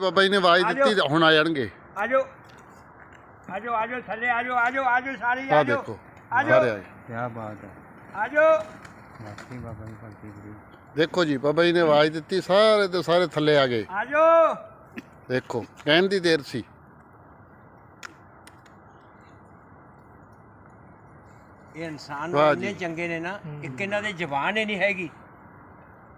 ਬਾਬਾ ਜੀ ਨੇ ਆਵਾਜ਼ ਦਿੱਤੀ ਹੁਣ ਆ ਜਾਣਗੇ। ਆਜੋ। ਦੇਖੋ ਜੀ ਬਾਬਾ ਜੀ ਨੇ ਆਵਾਜ਼ ਦਿੱਤੀ ਸਾਰੇ ਦੇ ਸਾਰੇ ਥੱਲੇ ਆ ਗਏ। ਆਜੋ। ਦੇਖੋ ਕਹਿਣ ਦੀ ਦੇਰ ਸੀ। ਇਹ ਇਨਸਾਨ ਨੂੰ ਚੰਗੇ ਨੇ ਨਾ ਇੱਕ ਇਹਨਾਂ ਦੇ ਜਵਾਨ ਹੀ ਨਹੀਂ ਹੈਗੀ।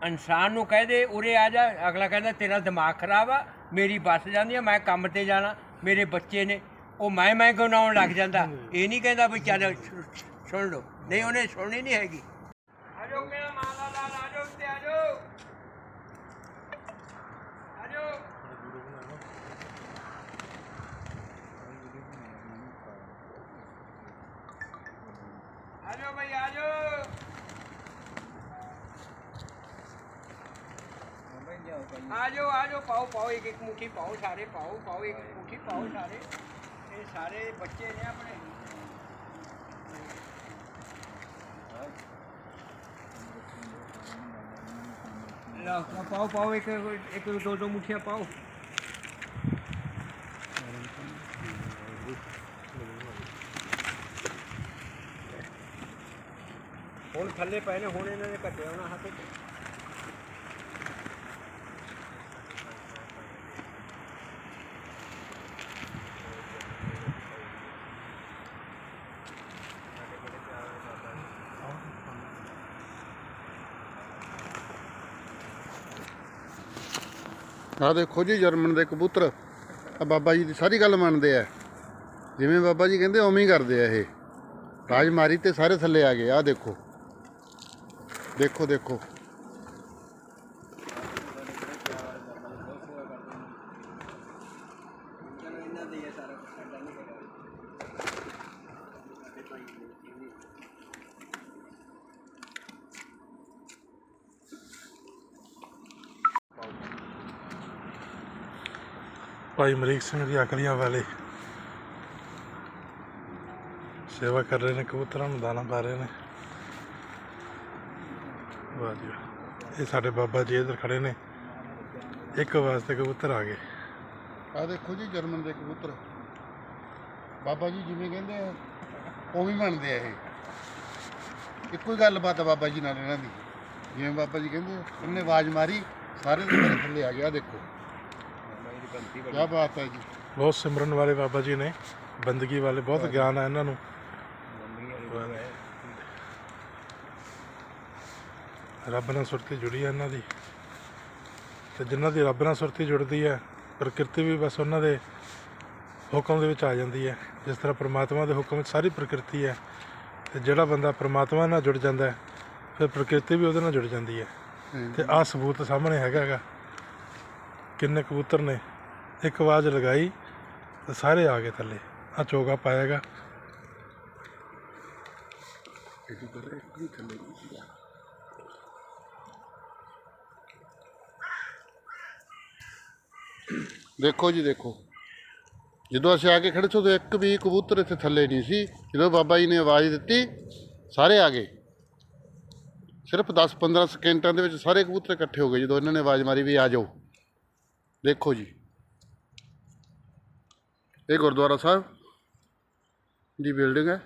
ਇਨਸਾਨ ਨੂੰ ਕਹਦੇ ਉਰੇ ਆ ਜਾ ਅਗਲਾ ਕਹਿੰਦਾ ਤੇਰਾ ਦਿਮਾਗ ਖਰਾਬ ਆ ਮੇਰੀ ਬੱਸ ਜਾਂਦੀ ਆ, ਮੈਂ ਕੰਮ ਤੇ ਜਾਣਾ, ਮੇਰੇ ਬੱਚੇ ਨੇ, ਉਹ ਮੈਂ ਮੈਂ ਗਨਾਉਣ ਲੱਗ ਜਾਂਦਾ? ਇਹ ਨਹੀਂ ਕਹਿੰਦਾ ਵੀ ਚੱਲ ਸੁਣ ਲਓ। ਨਹੀਂ, ਉਹਨੇ ਸੁਣਨੀ ਨਹੀਂ ਹੈਗੀ। ਆਜੋ ਮੇਰਾ ਮਾਲਾ ਲਾਲ, ਆਜੋ ਉੱਤੇ ਆਜੋ। ਆਜੋ। ਆਜੋ ਭਾਈ ਆਜੋ। ਆਜੋ ਆਜੋ ਪਾਓ ਪਾਓ ਇੱਕ ਇੱਕ ਮੁੱਠੀ ਪਾਓ ਸਾਰੇ ਪਾਓ ਪਾਓ ਇੱਕ ਇੱਕ ਮੁੱਠੀ ਪਾਓ ਸਾਰੇ ਇਹ ਸਾਰੇ ਬੱਚੇ ਨੇ ਆਪਣੇ ਲਓ ਪਾਓ ਪਾਓ ਇੱਕ ਇੱਕ ਦੋ ਦੋ ਮੁੱਠੀਆਂ ਪਾਓ ਹੁਣ ਥੱਲੇ ਪਏ ਨੇ ਹੁਣ ਇਹਨਾਂ ਨੇ ਕੱਟਿਆ ਹੋਣਾ ਹੱਥ ਆ ਦੇਖੋ ਜੀ, ਜਰਮਨ ਦੇ ਕਬੂਤਰ। ਆ ਬਾਬਾ ਜੀ ਦੀ ਸਾਰੀ ਗੱਲ ਮੰਨਦੇ ਆ। ਜਿਵੇਂ ਬਾਬਾ ਜੀ ਕਹਿੰਦੇ, ਉਵੇਂ ਹੀ ਕਰਦੇ ਆ ਇਹ। ਰਾਜ ਮਾਰੀ ਤੇ ਸਾਰੇ ਥੱਲੇ ਆ ਗਏ। ਆ ਦੇਖੋ। ਦੇਖੋ ਦੇਖੋ। ਇਹਨਾਂ ਦੇ ਸਾਰਾ ਕੁਛ ਸਾਡਾ ਨਹੀਂ ਹੈਗਾ ਭਾਈ ਅਮਰੀਕ ਸਿੰਘ ਦੀ ਅਕਲੀਆਂ ਵਾਲੇ। ਸੇਵਾ ਕਰ ਰਹੇ ਨੇ ਕਬੂਤਰਾਂ ਨੂੰ ਦਾਣਾ ਪਾ ਰਹੇ ਨੇ। ਵਾਹ ਜੀ ਇਹ ਸਾਡੇ ਬਾਬਾ ਜੀ ਇੱਧਰ ਖੜੇ ਨੇ। ਇੱਕ ਵਾਸਤੇ ਕਬੂਤਰ ਆ ਗਏ। ਆ ਦੇਖੋ ਜੀ ਜਰਮਨ ਦੇ ਕਬੂਤਰ। ਬਾਬਾ ਜੀ ਜਿਵੇਂ ਕਹਿੰਦੇ ਆ ਉਵੇਂ ਹੀ ਮੰਨਦੇ ਆ ਇਹ। ਇੱਕੋ ਹੀ ਗੱਲਬਾਤ ਆ ਬਾਬਾ ਜੀ ਨਾਲ ਇਹਨਾਂ ਦੀ। ਜਿਵੇਂ ਬਾਬਾ ਜੀ ਕਹਿੰਦੇ ਆ, ਉਹਨੇ ਆਵਾਜ਼ ਮਾਰੀ ਸਾਰੇ ਦੇ ਸਾਰੇ ਥੱਲੇ ਆ ਗਿਆ ਦੇਖੋ। ਕੀ ਬਾਤ ਹੈ ਜੀ। ਬਹੁਤ ਸਿਮਰਨ ਵਾਲੇ ਬਾਬਾ ਜੀ ਨੇ ਬੰਦਗੀ ਵਾਲੇ ਬਹੁਤ ਗਿਆਨ ਹੈ ਇਹਨਾਂ ਨੂੰ। ਰੱਬ ਨਾਲ ਸੁਰਤੀ ਜੁੜੀ ਹੈ ਇਹਨਾਂ ਦੀ। ਤੇ ਜਿਨ੍ਹਾਂ ਦੀ ਰੱਬ ਨਾਲ ਸੁਰਤੀ ਜੁੜਦੀ ਹੈ ਪ੍ਰਕਿਰਤੀ ਵੀ ਬਸ ਉਹਨਾਂ ਦੇ ਹੁਕਮ ਦੇ ਵਿੱਚ ਆ ਜਾਂਦੀ ਹੈ ਜਿਸ ਤਰ੍ਹਾਂ ਪ੍ਰਮਾਤਮਾ ਦੇ ਹੁਕਮ ਵਿੱਚ ਸਾਰੀ ਪ੍ਰਕਿਰਤੀ ਹੈ ਤੇ ਜਿਹੜਾ ਬੰਦਾ ਪ੍ਰਮਾਤਮਾ ਨਾਲ ਜੁੜ ਜਾਂਦਾ ਹੈ ਫਿਰ ਪ੍ਰਕਿਰਤੀ ਵੀ ਉਹਦੇ ਨਾਲ ਜੁੜ ਜਾਂਦੀ ਹੈ ਤੇ ਆਹ ਸਬੂਤ ਸਾਹਮਣੇ ਹੈਗਾ ਹੈਗਾ ਕਿੰਨੇ ਕਬੂਤਰ ਨੇ। ਇੱਕ ਆਵਾਜ਼ ਲਗਾਈ ਤੇ ਸਾਰੇ ਆ ਗਏ ਥੱਲੇ। ਆ ਚੋਗਾ ਪਾਏਗਾ ਦੇਖੋ ਜੀ, ਦੇਖੋ। ਜਦੋਂ ਅਸੀਂ ਆ ਕੇ ਖੜੇ ਸੀ, ਉਦੋਂ ਇੱਕ ਵੀ ਕਬੂਤਰ ਇੱਥੇ ਥੱਲੇ ਨਹੀਂ ਸੀ। ਜਦੋਂ ਬਾਬਾ ਜੀ ਨੇ ਆਵਾਜ਼ ਦਿੱਤੀ, ਸਾਰੇ ਆ ਗਏ। ਸਿਰਫ 10-15 ਸਕਿੰਟਾਂ ਦੇ ਵਿੱਚ ਸਾਰੇ ਕਬੂਤਰ ਇਕੱਠੇ ਹੋ ਗਏ। ਜਦੋਂ ਇਹਨਾਂ ਨੇ ਆਵਾਜ਼ ਮਾਰੀ ਵੀ ਆ ਜਾਓ। ਦੇਖੋ ਜੀ। ਇਹ ਗੁਰਦੁਆਰਾ ਸਾਹਿਬ ਦੀ ਬਿਲਡਿੰਗ ਹੈ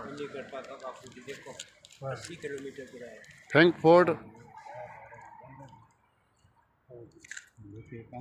ਇੰਨੀ ਕਿਰਪਾ